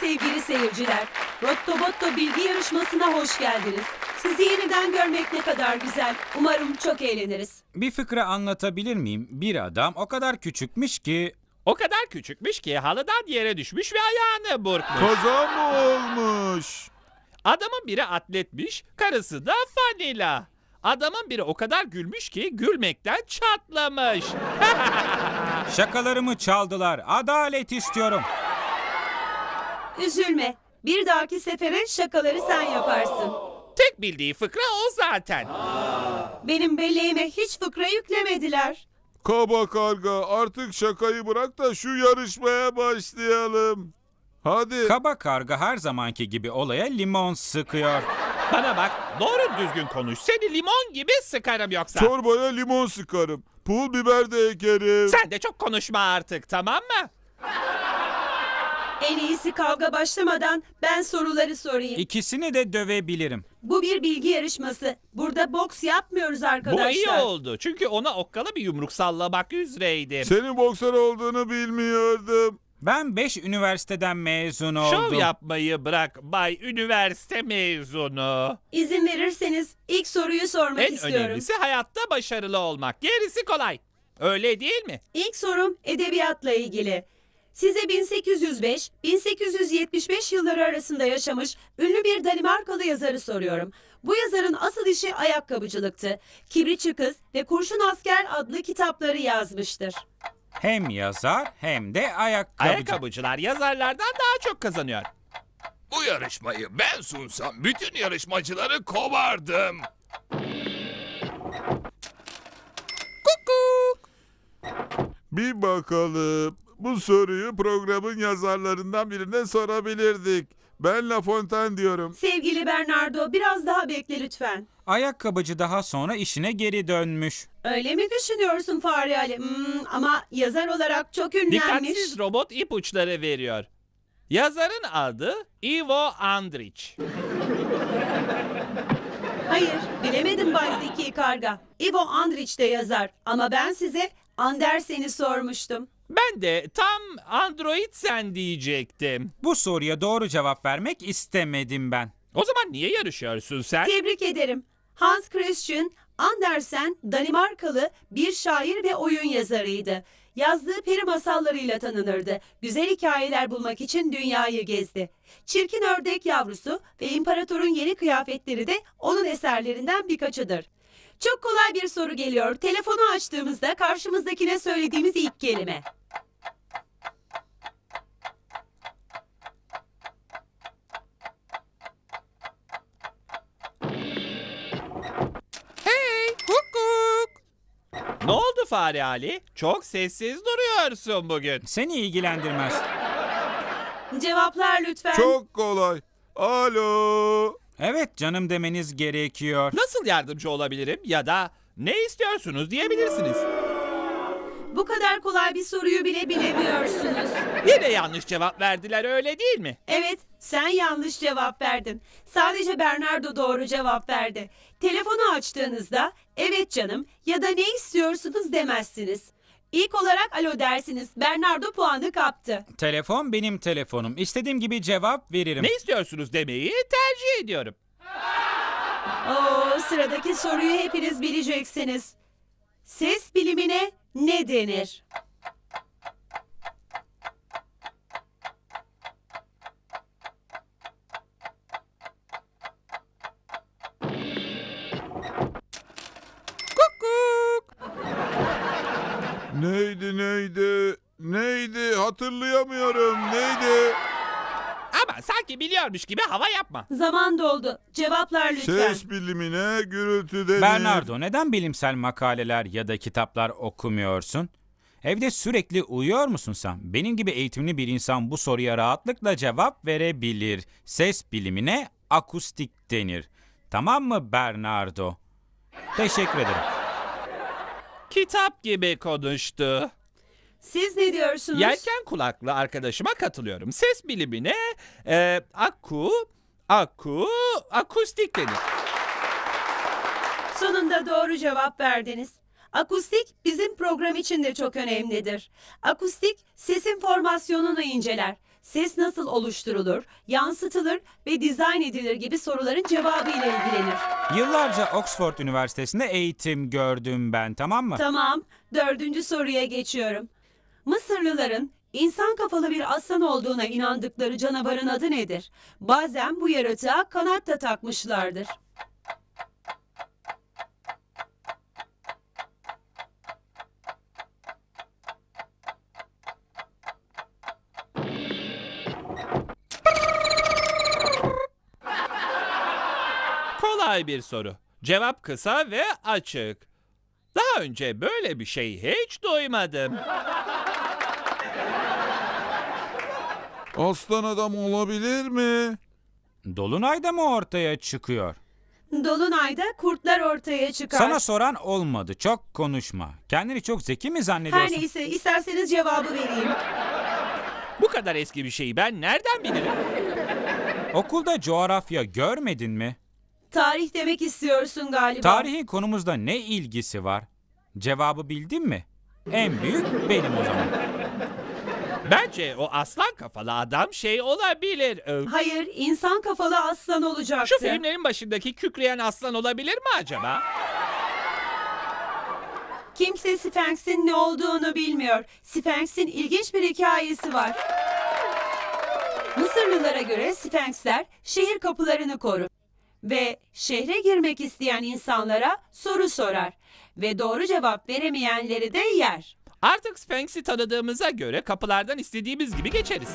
sevgili seyirciler. Rotto Botto bilgi yarışmasına hoş geldiniz. Sizi yeniden görmek ne kadar güzel. Umarım çok eğleniriz. Bir fıkra anlatabilir miyim? Bir adam o kadar küçükmüş ki O kadar küçükmüş ki halıdan yere düşmüş ve ayağını burkmuş. Kaza mı olmuş? Adamın biri atletmiş, karısı da fanila. Adamın biri o kadar gülmüş ki gülmekten çatlamış. şakalarımı çaldılar. Adalet istiyorum. Üzülme. Bir dahaki sefere şakaları sen yaparsın. Tek bildiği fıkra o zaten. Benim belleğime hiç fıkra yüklemediler. Kaba karga artık şakayı bırak da şu yarışmaya başlayalım. Hadi. Kaba karga her zamanki gibi olaya limon sıkıyor. Bana bak doğru düzgün konuş. Seni limon gibi sıkarım yoksa. Çorbaya limon sıkarım. Pul biber de ekerim. Sen de çok konuşma artık tamam mı? En iyisi kavga başlamadan ben soruları sorayım. İkisini de dövebilirim. Bu bir bilgi yarışması. Burada boks yapmıyoruz arkadaşlar. Bu iyi oldu. Çünkü ona okkalı bir yumruk sallamak üzereydim. Senin boksör olduğunu bilmiyordum. Ben 5 üniversiteden mezun Şov oldum. yapmayı bırak Bay Üniversite mezunu. İzin verirseniz ilk soruyu sormak En istiyorum. önemlisi hayatta başarılı olmak. Gerisi kolay. Öyle değil mi? İlk sorum edebiyatla ilgili. Size 1805-1875 yılları arasında yaşamış ünlü bir Danimarkalı yazarı soruyorum. Bu yazarın asıl işi ayakkabıcılıktı. Kibritçi Kız ve Kurşun Asker adlı kitapları yazmıştır. Hem yazar hem de ayakkabıcı. Ayakkabıcılar yazarlardan daha çok kazanıyor. Bu yarışmayı ben sunsam bütün yarışmacıları kovardım. Bir bakalım. Bu soruyu programın yazarlarından birine sorabilirdik. Ben La Fontaine diyorum. Sevgili Bernardo biraz daha bekle lütfen. Ayakkabıcı daha sonra işine geri dönmüş. Öyle mi düşünüyorsun Fahri Ali? Hmm, ama yazar olarak çok ünlenmiş. Dikkatsiz robot ipuçları veriyor. Yazarın adı Ivo Andrić. Hayır, bilemedim Bay Zeki Karga. Ivo Andrić de yazar ama ben size Andersen'i sormuştum. Ben de tam Android sen diyecektim. Bu soruya doğru cevap vermek istemedim ben. O zaman niye yarışıyorsun sen? Tebrik ederim. Hans Christian Andersen Danimarkalı bir şair ve oyun yazarıydı. Yazdığı peri masallarıyla tanınırdı. Güzel hikayeler bulmak için dünyayı gezdi. Çirkin ördek yavrusu ve imparatorun yeni kıyafetleri de onun eserlerinden birkaçıdır. Çok kolay bir soru geliyor. Telefonu açtığımızda karşımızdakine söylediğimiz ilk kelime. Ne oldu Fare Ali? Çok sessiz duruyorsun bugün. Seni ilgilendirmez. Cevaplar lütfen. Çok kolay. Alo. Evet canım demeniz gerekiyor. Nasıl yardımcı olabilirim ya da ne istiyorsunuz diyebilirsiniz. Bu kadar kolay bir soruyu bile bilemiyorsunuz. Yine yanlış cevap verdiler öyle değil mi? Evet, sen yanlış cevap verdin. Sadece Bernardo doğru cevap verdi. Telefonu açtığınızda evet canım ya da ne istiyorsunuz demezsiniz. İlk olarak alo dersiniz. Bernardo puanı kaptı. Telefon benim telefonum. İstediğim gibi cevap veririm. Ne istiyorsunuz demeyi tercih ediyorum. Oo, sıradaki soruyu hepiniz bileceksiniz. Ses bilimine ne denir? Neydi neydi? Neydi? Hatırlayamıyorum. Neydi? Ama sanki biliyormuş gibi hava yapma. Zaman doldu. Cevaplar lütfen. Ses bilimine gürültü denir. Bernardo neden bilimsel makaleler ya da kitaplar okumuyorsun? Evde sürekli uyuyor musun sen? Benim gibi eğitimli bir insan bu soruya rahatlıkla cevap verebilir. Ses bilimine akustik denir. Tamam mı Bernardo? Teşekkür ederim. Kitap gibi konuştu. Siz ne diyorsunuz? Yelken kulaklı arkadaşıma katılıyorum. Ses bilimine e, aku, aku, akustik denir. Sonunda doğru cevap verdiniz. Akustik bizim program için de çok önemlidir. Akustik sesin formasyonunu inceler. Ses nasıl oluşturulur, yansıtılır ve dizayn edilir gibi soruların cevabıyla ilgilenir. Yıllarca Oxford Üniversitesi'nde eğitim gördüm ben tamam mı? Tamam, dördüncü soruya geçiyorum. Mısırlıların insan kafalı bir aslan olduğuna inandıkları canavarın adı nedir? Bazen bu yaratığa kanat da takmışlardır. Kolay bir soru. Cevap kısa ve açık. Daha önce böyle bir şey hiç duymadım. Aslan adam olabilir mi? Dolunayda mı ortaya çıkıyor? Dolunayda kurtlar ortaya çıkar. Sana soran olmadı. Çok konuşma. Kendini çok zeki mi Her zannediyorsun? neyse isterseniz cevabı vereyim. Bu kadar eski bir şeyi ben nereden bilirim? Okulda coğrafya görmedin mi? Tarih demek istiyorsun galiba. Tarihin konumuzda ne ilgisi var? Cevabı bildin mi? En büyük benim o zaman. Bence o aslan kafalı adam şey olabilir. Ee, Hayır, insan kafalı aslan olacaktı. Şu filmlerin başındaki kükreyen aslan olabilir mi acaba? Kimse Sphinx'in ne olduğunu bilmiyor. Sphinx'in ilginç bir hikayesi var. Mısırlılara göre Sphinx'ler şehir kapılarını korur ve şehre girmek isteyen insanlara soru sorar ve doğru cevap veremeyenleri de yer. Artık Sphinx'i tanıdığımıza göre kapılardan istediğimiz gibi geçeriz.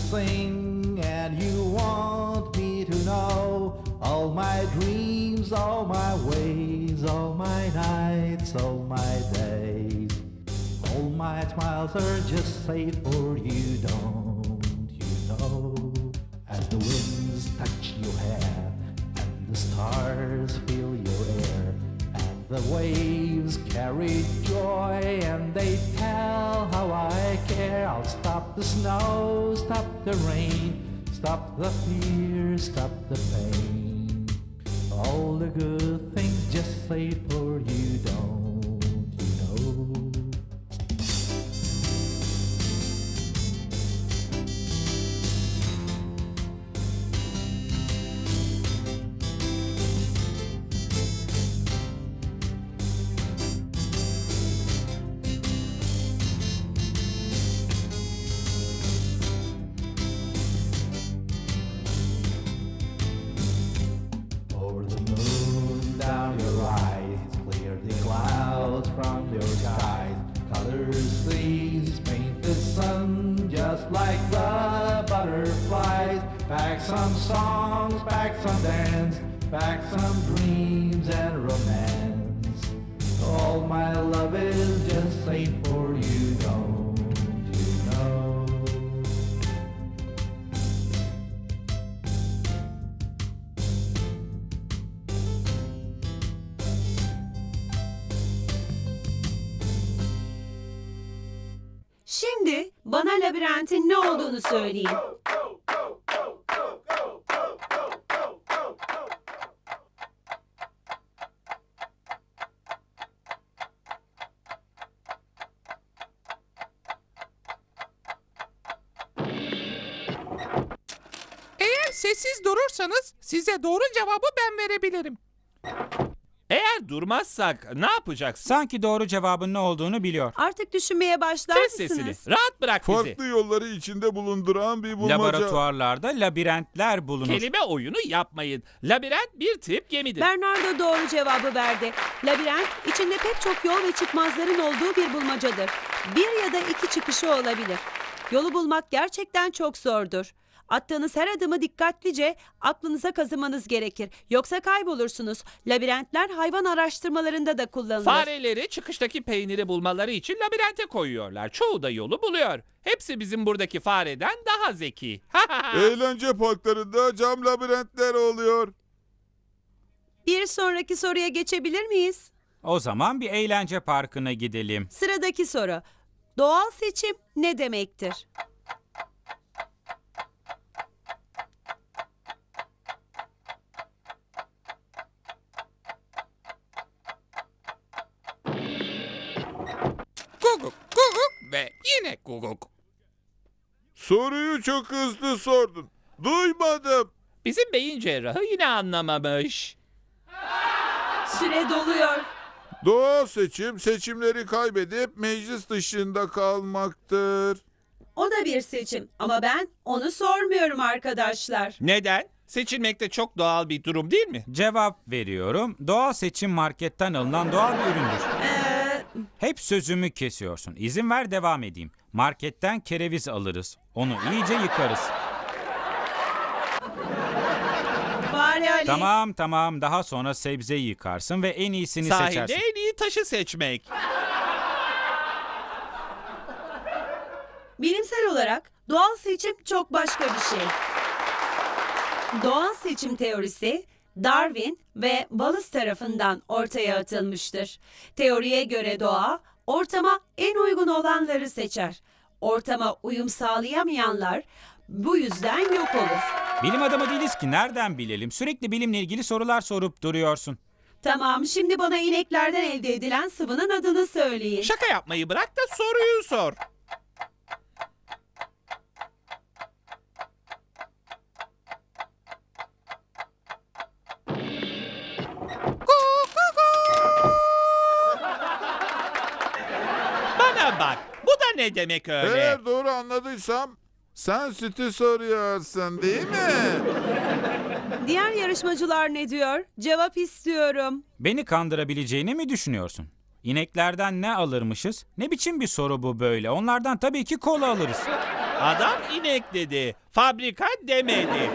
Sing, and you want me to know all my dreams, all my ways, all my nights, all my days. All my smiles are just safe for you, don't you know? As the winds touch your hair and the stars fill your air the waves carry joy and they tell how I care. I'll stop the snow, stop the rain, stop the fear, stop the pain. All the good things just say for you, olduğunu söyleyin. Eğer sessiz durursanız size doğru cevabı ben verebilirim. Eğer durmazsak ne yapacaksın? Sanki doğru cevabın ne olduğunu biliyor. Artık düşünmeye başlar Kes sesini. mısınız? Rahat bırak bizi. Farklı yolları içinde bulunduran bir bulmaca. Laboratuvarlarda labirentler bulunur. Kelime oyunu yapmayın. Labirent bir tip gemidir. Bernardo doğru cevabı verdi. Labirent içinde pek çok yol ve çıkmazların olduğu bir bulmacadır. Bir ya da iki çıkışı olabilir. Yolu bulmak gerçekten çok zordur. Attığınız her adımı dikkatlice aklınıza kazımanız gerekir. Yoksa kaybolursunuz. Labirentler hayvan araştırmalarında da kullanılır. Fareleri çıkıştaki peyniri bulmaları için labirente koyuyorlar. Çoğu da yolu buluyor. Hepsi bizim buradaki fareden daha zeki. Eğlence parklarında cam labirentler oluyor. Bir sonraki soruya geçebilir miyiz? O zaman bir eğlence parkına gidelim. Sıradaki soru. Doğal seçim ne demektir? Yine guguk. Soruyu çok hızlı sordun. Duymadım. Bizim beyin cerrahı yine anlamamış. Süre doluyor. Doğal seçim seçimleri kaybedip meclis dışında kalmaktır. O da bir seçim ama ben onu sormuyorum arkadaşlar. Neden? Seçilmek de çok doğal bir durum değil mi? Cevap veriyorum. Doğal seçim marketten alınan doğal bir üründür. Ee, Hep sözümü kesiyorsun. İzin ver devam edeyim. Marketten kereviz alırız. Onu iyice yıkarız. Ali. Tamam tamam daha sonra sebze yıkarsın ve en iyisini Sahilde seçersin. en iyi taşı seçmek. Bilimsel olarak doğal seçim çok başka bir şey. Doğal seçim teorisi Darwin ve Wallace tarafından ortaya atılmıştır. Teoriye göre doğa ortama en uygun olanları seçer. Ortama uyum sağlayamayanlar bu yüzden yok olur. Bilim adamı değiliz ki nereden bilelim? Sürekli bilimle ilgili sorular sorup duruyorsun. Tamam şimdi bana ineklerden elde edilen sıvının adını söyleyin. Şaka yapmayı bırak da soruyu sor. Ne demek öyle? Eğer doğru anladıysam sen sütü soruyorsun değil mi? Diğer yarışmacılar ne diyor? Cevap istiyorum. Beni kandırabileceğini mi düşünüyorsun? İneklerden ne alırmışız? Ne biçim bir soru bu böyle? Onlardan tabii ki kola alırız. Adam inek dedi. Fabrika demedi.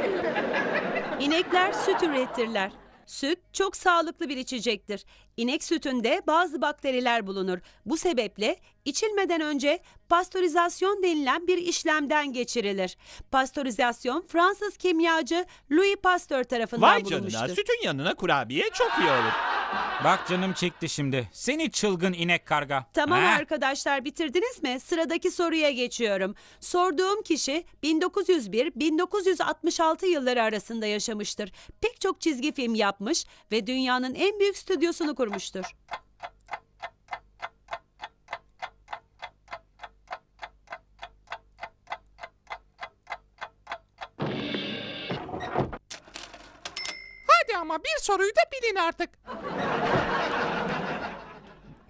İnekler süt üretirler. Süt çok sağlıklı bir içecektir. İnek sütünde bazı bakteriler bulunur. Bu sebeple içilmeden önce pastörizasyon denilen bir işlemden geçirilir. Pastörizasyon Fransız kimyacı Louis Pasteur tarafından Vay bulunmuştur. canına sütün yanına kurabiye çok iyi olur. Bak canım çekti şimdi. Seni çılgın inek karga. Tamam Heh. arkadaşlar bitirdiniz mi? Sıradaki soruya geçiyorum. Sorduğum kişi 1901-1966 yılları arasında yaşamıştır. Pek çok çizgi film yapmış ve dünyanın en büyük stüdyosunu kurmuştur. Hadi ama bir soruyu da bilin artık.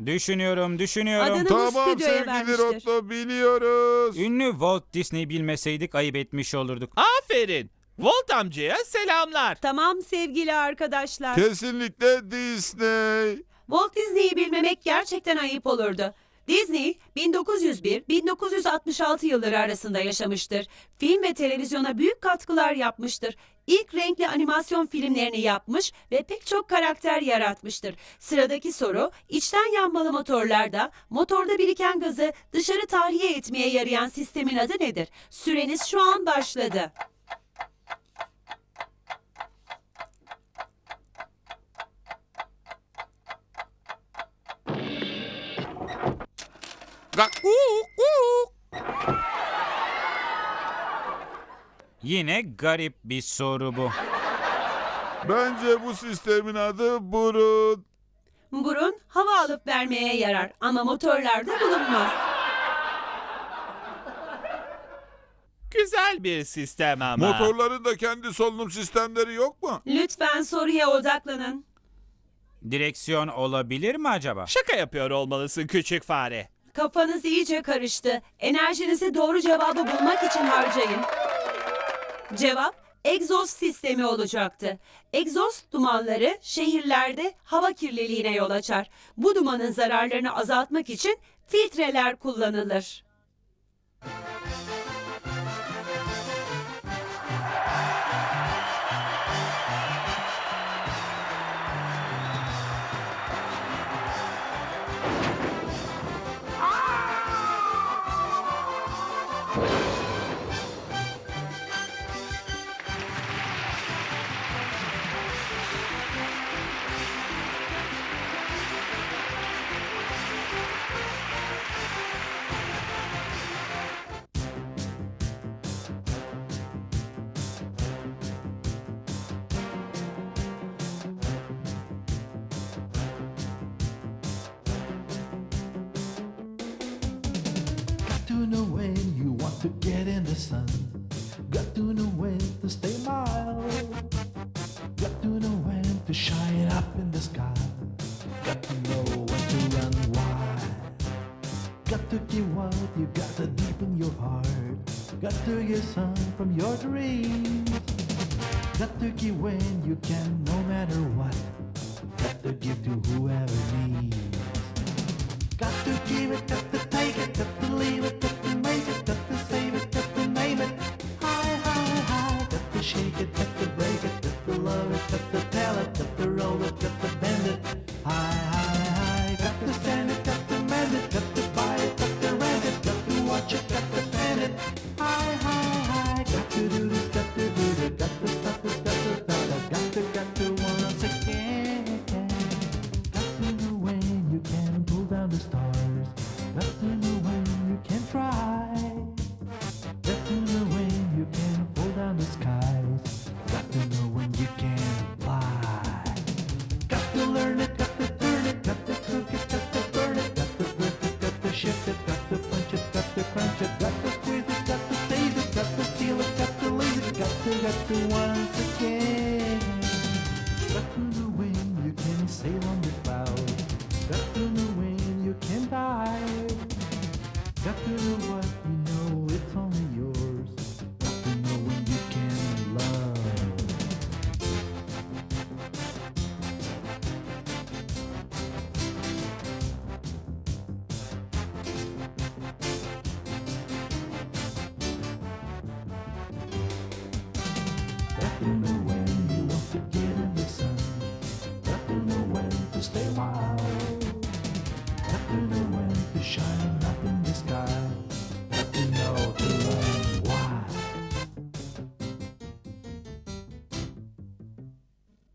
Düşünüyorum, düşünüyorum. Adını- bu tamam stüdyoya sevgili vermiştir. Rotto biliyoruz. Ünlü Walt Disney bilmeseydik ayıp etmiş olurduk. Aferin. Volt amcaya selamlar. Tamam sevgili arkadaşlar. Kesinlikle Disney. Walt Disney'i bilmemek gerçekten ayıp olurdu. Disney 1901-1966 yılları arasında yaşamıştır. Film ve televizyona büyük katkılar yapmıştır. İlk renkli animasyon filmlerini yapmış ve pek çok karakter yaratmıştır. Sıradaki soru, içten yanmalı motorlarda motorda biriken gazı dışarı tahliye etmeye yarayan sistemin adı nedir? Süreniz şu an başladı. Yine garip bir soru bu. Bence bu sistemin adı burun. Burun hava alıp vermeye yarar ama motorlarda bulunmaz. Güzel bir sistem ama. Motorların da kendi solunum sistemleri yok mu? Lütfen soruya odaklanın. Direksiyon olabilir mi acaba? Şaka yapıyor olmalısın küçük fare. Kafanız iyice karıştı. Enerjinizi doğru cevabı bulmak için harcayın. Cevap egzoz sistemi olacaktı. Egzoz dumanları şehirlerde hava kirliliğine yol açar. Bu dumanın zararlarını azaltmak için filtreler kullanılır. Got to know when to stay mild. Got to know when to shine up in the sky. Got to know when to run wild. Got to give what you got to deepen your heart. Got to get some from your dreams. Got to give when you can, no matter what. Got to give to whoever needs. Got to give it, got to take it, got to leave it, got to make it, got to save it, shake it, take it.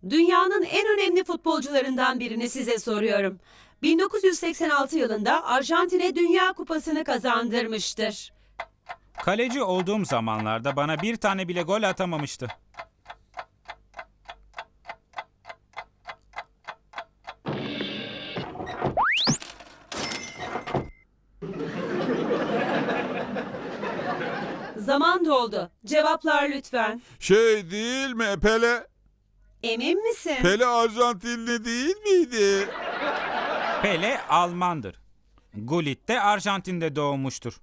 Dünyanın en önemli futbolcularından birini size soruyorum. 1986 yılında Arjantin'e Dünya Kupası'nı kazandırmıştır. Kaleci olduğum zamanlarda bana bir tane bile gol atamamıştı. Zaman doldu. Cevaplar lütfen. Şey değil mi Pele? Emin misin? Pele Arjantinli değil miydi? Pele Almandır. Gullit de Arjantin'de doğmuştur.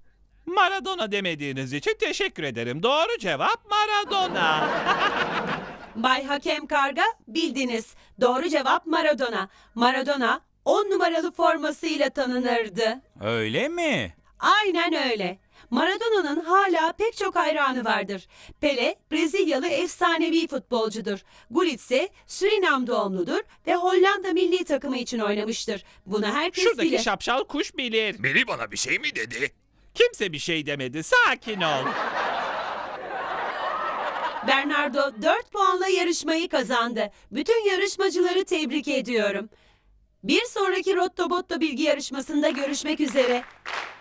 Maradona demediğiniz için teşekkür ederim. Doğru cevap Maradona. Bay Hakem Karga bildiniz. Doğru cevap Maradona. Maradona 10 numaralı formasıyla tanınırdı. Öyle mi? Aynen öyle. Maradona'nın hala pek çok hayranı vardır. Pele, Brezilyalı efsanevi futbolcudur. Gullit ise Surinam doğumludur ve Hollanda milli takımı için oynamıştır. Bunu herkes Şuradaki bilir. şapşal kuş bilir. Biri bana bir şey mi dedi? Kimse bir şey demedi. Sakin ol. Bernardo 4 puanla yarışmayı kazandı. Bütün yarışmacıları tebrik ediyorum. Bir sonraki Rotto Botto bilgi yarışmasında görüşmek üzere.